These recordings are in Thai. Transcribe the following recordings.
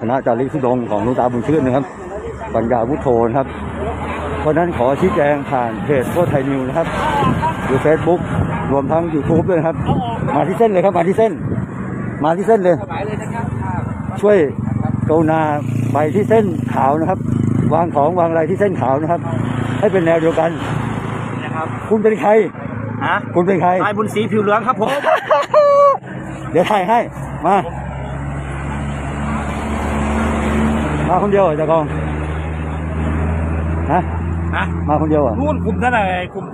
คณะจาริกทุดงค์ของหลวงตาบุญชื่นนะครับปัญญาวุฒโธนะครับ เพราะฉะนั้นขอชี้แจงผ่านเพจโคตรไทยนิวนะครับหรือเฟซบุ๊กรวมทั้งยูทูบด้วยนะครับ มาที่เส้นเลยครับ มาที่เส้น มาที่เส้นเลย ช่วยกรุณาไปที่เส้นขาวนะครับ วางของวางอะไรที่เส้นขาวนะครับ ให้เป็นแนวเดียวกันนะครับ คุณเป็นใครฮะคุณเป็นใครนายบุญศรีผิวเหลืองครับผม เดี๋ยวถ่ายให้ มา มาคนเดียวเหรอเจากองฮะฮะมาคนเดียวเหรอะนู่นกลุ่มนั่นแหละกลุ่ม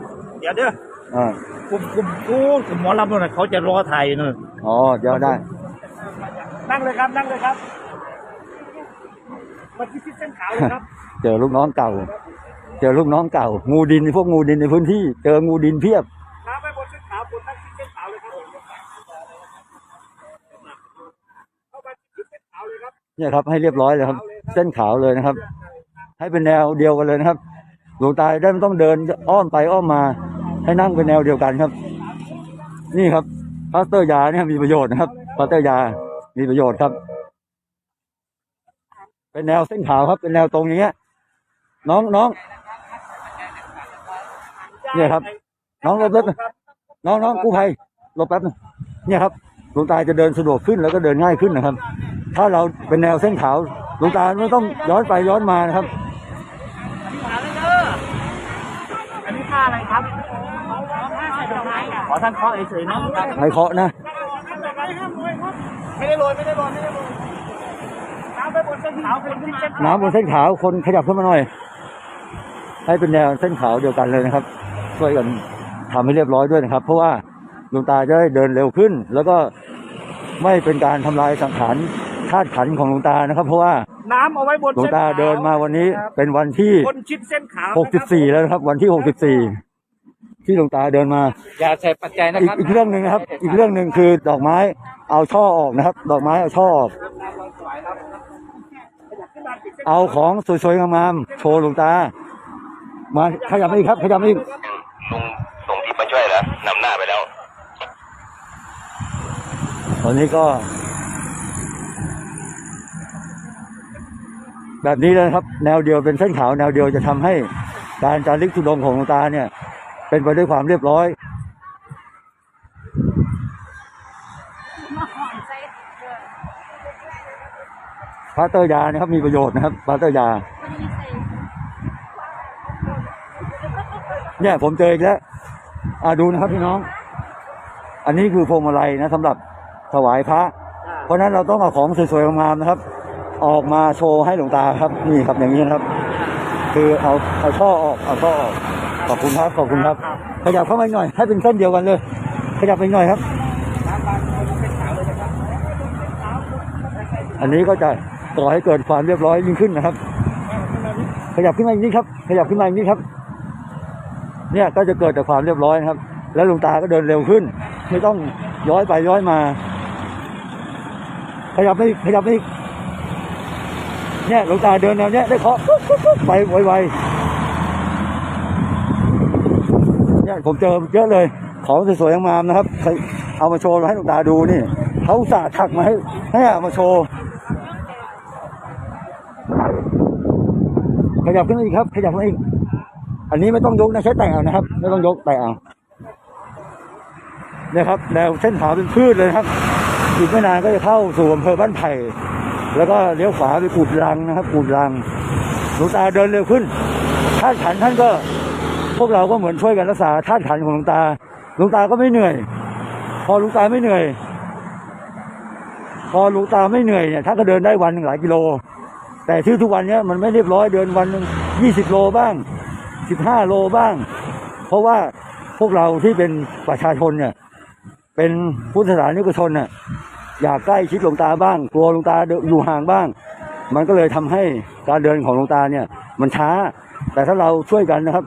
เดี๋ยวเด้ออ่ากลุ่มกลุ่มนู่นกลุ่มหมอลำนู่นน่ะเขาจะรอถ่ายอยู่นู่นอ๋อเดี๋ยวได้ นั่งเลยครับนั่งเลยครับมาที่เส้นขาวเลยครับ เจอลูกน้องเก่า เจอลูกน้องเก่า งูดินพวกงูดินในพื้นที่ เจองูดินเพียบ ขาไปบนเส้นขาวบนทั้งที่เส้นขาวเลยครับผมเข้ามาที่เส้นขาวเลยครับ เนี่ยครับให้เรียบร้อยเลยครับ เส้นขาวเลยนะครับ ให้เป็นแนวเดียวกันเลยนะครับ หลวงตาได้ไม่ต้องเดินอ้อมไปอ้อมมา ให้นั่งเป็นแนวเดียวกันครับ นี่ครับพาสเตอร์ยาเนี่ยมีประโยชน์นะครับพาสเตอร์ยามีประโยชน์ครับ เป็นแนวเส้นขาวครับ เป็นแนวตรงอย่างเงี้ย น้องน้องเนี่ยครับ น้องรถรถน้องน้องกู้ภัยหลบแป๊บนึงเนี่ยครับหลวงตาจะเดินสะดวกขึ้นแล้วก็เดินง่ายขึ้นนะครับ ถ้าเราเป็นแนวเส้นขาว หลวงตาไม่ต้องย้อนไปย้อนมานะครับอันนี้ท่าอะไรครับขอท่านเคาะเฉยๆเนาะใครเคาะนะไม่ได้โรยไม่ได้โรยไม่ได้โรยน้ำไปบนเส้นขาวคนที่เส้นน้ำบนเส้นขาวคนขยับขึ้นมาหน่อย ให้เป็นแนวเส้นขาวเดียวกันเลยนะครับ ช่วยกันทำให้เรียบร้อยด้วยนะครับ เพราะว่าหลวงตาจะได้เดินเร็วขึ้น แล้วก็ไม่เป็นการทำลายสังขาร ธาตุขันธ์ของหลวงตานะครับ เพราะว่าน้ำเอาไว้บนหลวงเส้นตาขาวเดินมาวันนี้ครับเป็นวันที่คนชิดเส้นขาวนะครับ64 แล้วนะครับ วันที่ 64 ที่หลวงตาเดินมาอย่าใส่ปัจจัยนะอีกครับอีกเรื่องหนึ่งนะครับ อีกเรื่องหนึ่งคือดอกไม้เอาช่อออกนะครับ ดอกไม้เอาช่อออกเอาของสวยๆงามๆโชว์หลวงตา มาขยับมาอีกครับขยับมาอีกลุงส่งทีมมาช่วยแล้วนำหน้าไปแล้ว ตอนนี้ก็ แบบนี้เลยนะครับ แนวเดียวเป็นเส้นขาวแนวเดียวจะทำให้การจาริกทุดงของหลวงตาเนี่ย เป็นไปด้วยความเรียบร้อยพระเตอร์ยานะครับมีประโยชน์นะครับพระเตอร์ยาเนี่ยผมเจออีกแล้วอ่าดูนะครับพี่น้อง อันนี้คือพวงมาลัยนะสำหรับถวายพระ เพราะนั้นเราต้องเอาของสวยๆงามๆนะครับ ออกมาโชว์ให้หลวงตาครับ นี่ครับอย่างนี้นะครับ คือเอาเอาช่อออกเอาช่อออกขอบคุณครับขอบคุณครับ ขยับเข้ามาหน่อย ให้เป็นเส้นเดียวกันเลย ขยับไปหน่อยครับ อันนี้ก็จะก่อให้เกิดความเรียบร้อยยิ่งขึ้นนะครับ ขยับขึ้นมาอีกนิดครับ ขยับขึ้นมาอีกนิดครับ เนี่ยก็จะเกิดจากความเรียบร้อยครับ แล้วหลวงตาก็เดินเร็วขึ้น ไม่ต้องย้อยไปย้อยมา ขยับไปขยับไป เนี่ยหลวงตาเดินแนวเนี้ยได้เคาะไปไวๆเนี่ยผมเจอเยอะเลย ของสวยๆงามนะครับเอามาโชว์ให้หลวงตาดูนี่เขาสาถักมาให้ให้อามาโชว์ขยับขึ้นอีกครับ ขยับขึ้นอีก อันนี้ไม่ต้องยกนะใช้แตะเอานะครับ ไม่ต้องยกแตะเอาเนี่ยครับแนวเส้นขาวเป็นพืชเลยครับอีกไม่นานก็จะเข้าสู่อำเภอบ้านไผ่ แล้วก็เลี้ยวขวาไปกูดรังนะครับกูดรังหลวงตาเดินเร็วขึ้นธาตุขันท่านก็ พวกเราก็เหมือนช่วยกันรักษาธาตุขันของหลวงตาหลวงตาก็ไม่เหนื่อย พอหลวงตาไม่เหนื่อย พอหลวงตาไม่เหนื่อยเนี่ยท่านก็เดินได้วันหนึ่งหลายกิโล แต่ที่ทุกวันเนี้ยมันไม่เรียบร้อยเดินวันหนึ่งยี่สิบโลบ้างสิบห้าโลบ้าง เพราะว่าพวกเราที่เป็นประชาชนเนี่ยเป็นพุทธศาสนิกชนเนี่ย อยากใกล้ชิดหลวงตาบ้าง กลัวหลวงตาอยู่ห่างบ้าง มันก็เลยทำให้การเดินของหลวงตาเนี่ย มันช้า แต่ถ้าเราช่วยกันนะครับ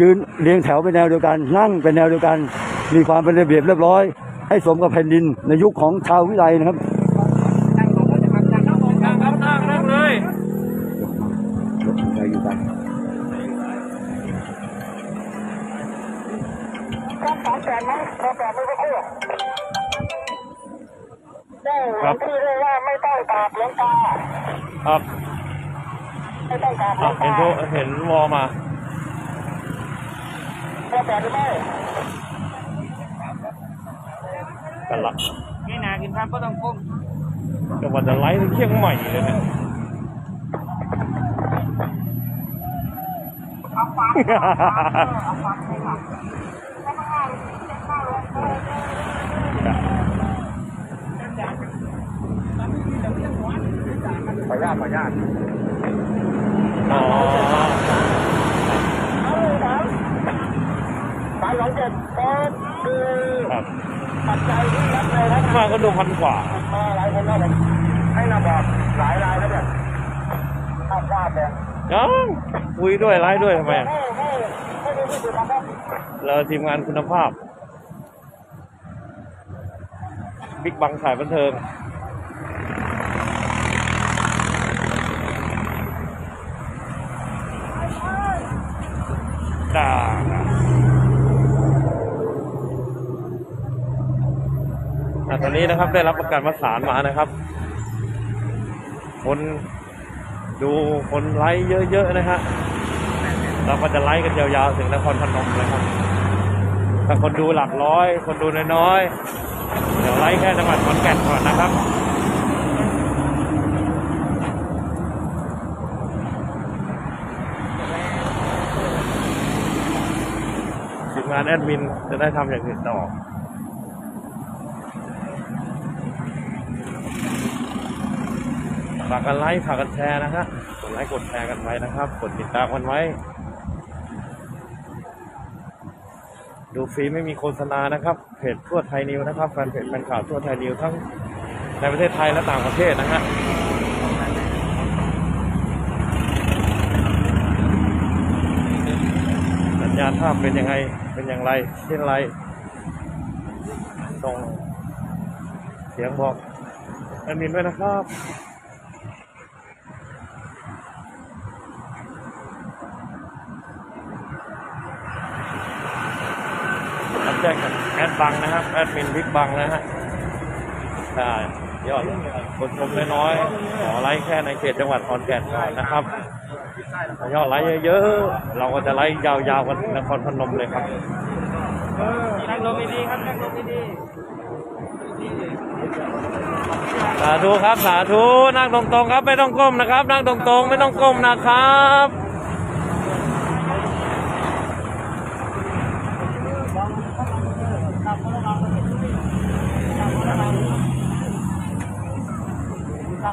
ยืนเรียงแถวเป็นแนวเดียวกัน นั่งเป็นแนวเดียวกัน มีความเป็นระเบียบเรียบร้อย ให้สมกับแผ่นดินในยุคของชาววิไลนะครับนั่งลงแล้วจะครับนั่งลงนั่งครับนั่งนั่งเลยใครอยู่กันสองแสนนะสองแสนไม่ก็คู่ ครับที่เรียกว่าไม่ต้องกราบหลวงตาครับไม่ต้องกราบหลอะวงเห็นตาโทรเห็นวอมา เข้าใจหรือไม่กันละนี่นากินครับก็ต้องก้มจังหวัดจะไลฟ์ถึงเชียงใหม่เลยเนี่ยขออนุ ญาตขออนุญาตอ๋อสายสองเจ็ดก็คือครับปัจจัยที่รับเลยนะมาก็ดูพันกว่ามาหลายคนแล้วผมให้นำบอกหลายรายแล้วเนี่ยข้ามพลาดเลยยังคุยด้วยไลฟ์ด้วยทำไมอะให้ให้ให้ดีที่สุดนะครับเราทีมงานคุณภาพ บิ๊กบังสายบันเทิง ด่าตอนนี้นะครับได้รับประกันประสานมานะครับ คนดูคนไลค์เยอะๆนะฮะเราก็จะไลค์กันยาวๆถึงนครพนมเลยครับ ถ้าคนดูหลักร้อย คนดูน้อยๆเดี๋ยวไลค์แค่จังหวัดขอนแก่นก่อนนะครับ งานแอดมินจะได้ทำอย่างอื่นต่อฝากกันไลค์ฝากกันแชร์นะฮะกดไลค์กดแชร์กันไว้นะครับ กดติดตามกันไว้ ดูฟรีไม่มีโฆษณานะครับเพจทั่วไทยนิวนะครับแฟนเพจแฟนข่าวทั่วไทยนิวทั้งในประเทศไทยและต่างประเทศนะฮะ ญาณภาพเป็นยังไง เป็นอย่างไรเช่นไรส่งเสียงบอกแอดมินด้วยนะครับรับแจ้งกับแอดบังนะครับ แอดมินบิ๊กบังนะฮะได้ยอดคนชมน้อยๆขอไลค์แค่ในเขตจังหวัดขอนแก่นก่อนนะครับ ยอดไลค์เยอะๆ เราก็จะไลค์ยาวๆกันนครพนมเลยครับนั่งลงดีครับนั่งลงดีสาธุครับสาธุนั่งตรงๆครับไม่ต้องก้มนะครับ นั่งตรงๆไม่ต้องก้มนะครับ ๆจ๋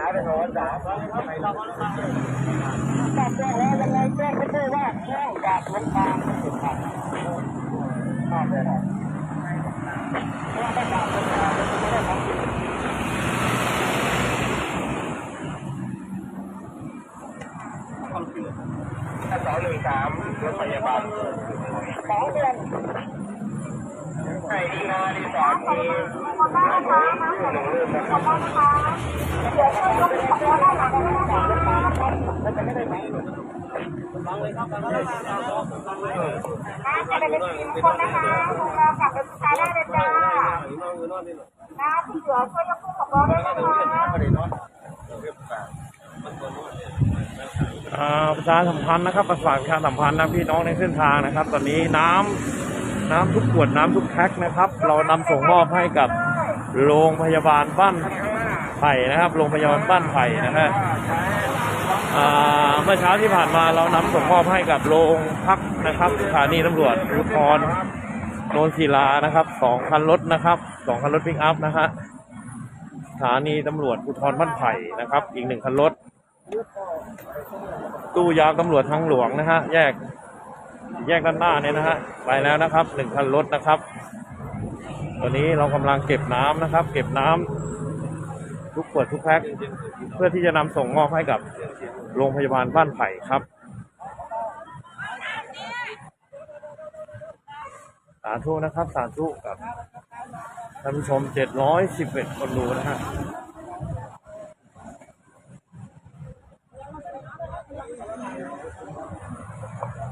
าไปโหนจ๋าจับแจ้งแล้วยังไงแจ้งก็คือว่าแจ้งกราบหลงตาข้ามเลยนะเพราะว่าถ้ากราบลงตาจะไม่ได้ของจริง สองหนึ่งสามรถพยาบาลสองเดือนไอ้ดีนารีสอร์ทมีหนึ่งเรื่องนะครับฟังเลยครับฟังเลยครับจะเป็นทีมคนนะคะพวกเรากลับไปสุดท้ายได้เลยจ้านะพี่เหลือช่วยยกผู้ปกครองด้วยนะคะ อ่าประ ชาสัมพันธ์นะครับประสานประชาสัมพันธ์นะพี่น้องในเส้นทางนะครับ ตอนนี้น้ำน้ำทุกขวดน้ำทุกแพ็คนะครับ เรานำส่งมอบให้กับโรงพยาบาลบ้านไผ่นะครับโรงพยาบาลบ้านไผ่นะฮะเมื่อเช้าที่ผ่านมาเรานำส่งมอบให้กับโรงพักนะครับสถานีตำรวจภูธรโนนศิลานะครับสองคันรถนะครับสองคันรถปิกอัพนะฮะสถานีตำรวจภูธรบ้านไผ่นะครับ อีกหนึ่งคันรถ ตู้ยามตำรวจทางหลวงนะฮะ แยก แยกด้านหน้าเนี่ยนะฮะ ไปแล้วนะครับหนึ่งคันรถนะครับ ตอนนี้เรากำลังเก็บน้ำนะครับ เก็บน้ำทุกขวดทุกแพ็คเพื่อที่จะนำส่งมอบให้กับโรงพยาบาลบ้านไผ่ครับ สาธุนะครับ สาธุกับท่านผู้ชม 711 คนดูนะฮะ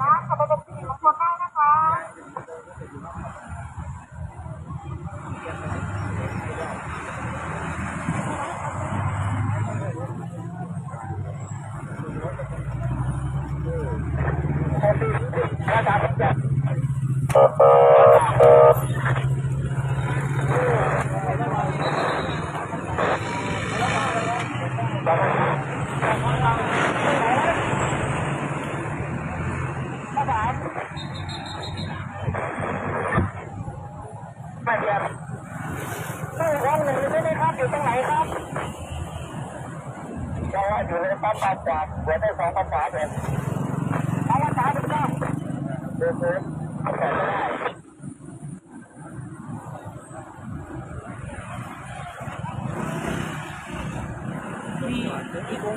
ราชาผมจะไม่เดียวตู้ร้ องหนึ่งใช่ไหมครับอยู่ตรงไหนครับก็อยู่ในปั๊มปากกวาดหัวได้สองภาษาเลยเอาภาษาเป็นเจ้า เดินเดินเข้าใจไม่ได้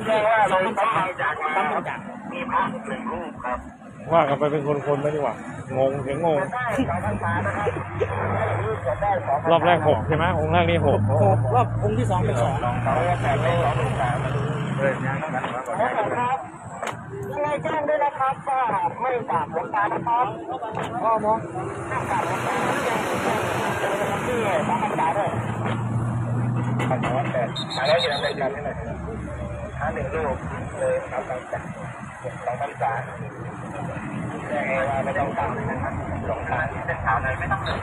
เรียกว่าลงปั๊มบางจากมามีพระหนึ่งรูปครับ ว่ากันไปเป็นคนๆไม่ดีกว่า งงเสียงงง ได้สองภาษานะครับได้สองรอบแรกหกใช่ไหมองค์แรกนี่หกรอบองค์ที่สองเป็นสองสองแปดสองหนึ่งสามเฮ้ยยังกันมาก่อนครับ ยังไงแจ้งด้วยนะครับว่าไม่กราบหลวงตานะครับพ่อมองห้ามกราบหลวงตาที่สองภาษาด้วยภาษาแปดมาแล้วยังไม่จำให้หน่อยหาหนึ่งรูปเลยครับสองภาษาสองภาษาแจ้งว่าไม่ต้องกราบนะครับหลวงตาที่เส้นทางเลยไม่ต้องเลย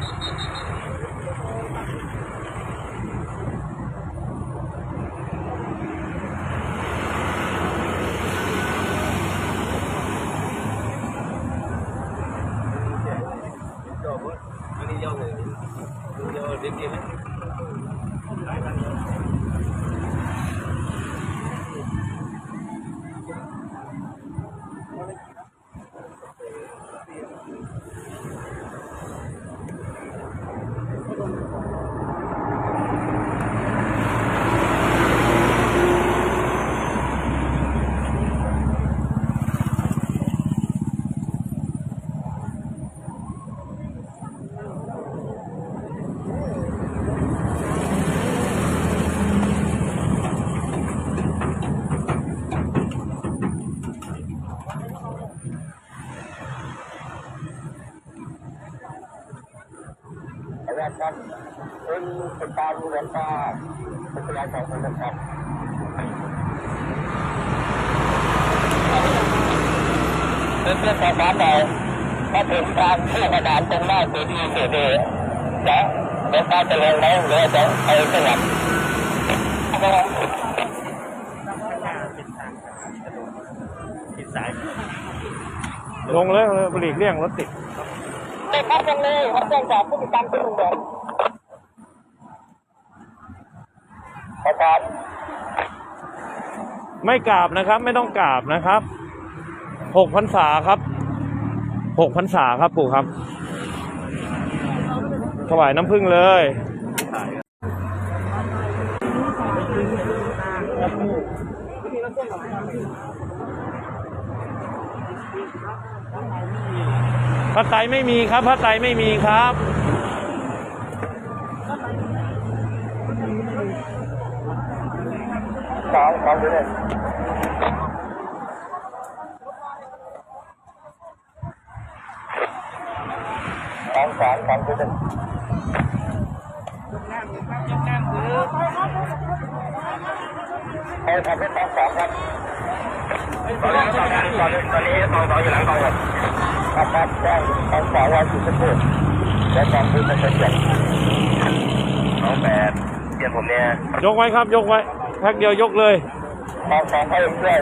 เป็นตาร์หลวงตาเป็นสลายสองคนนะครับเป็นเพื่อนสอบานหน่อยมาถึงกลางที่กระดานตรงหน้าเจดีย์เจดีย์จะหลวงตาจะลงไหมหรือจะไปสลับลงเลยเลยหลีกเลี่ยงรถติดเด็กครับตรงนี้ครับแจ้งจากผู้ติดตามคุณลุงเดิม ครับไม่กราบนะครับ ไม่ต้องกราบนะครับหกพรรษาครับหกพรรษาครับปู่ครับถวายน้ำผึ้งเลยพระไตรไม่มีครับพระไตรไม่มีครับ สองสองดูเลยสองสามสองดูเลยเอาทำเป็นสองสองครับตอนนี้ตอนนี้ตอนนี้ตอนนี้สองสองอยู่หลังกองครับครับครับแจ้งสองสองว่าจุดสักครู่และสองคือจะเป็นอย่างสองแปดเปลี่ยนผมเนี่ยยกไว้ครับยกไว้ แพ็คเดียวยกเลยสองสอให้เพื่อ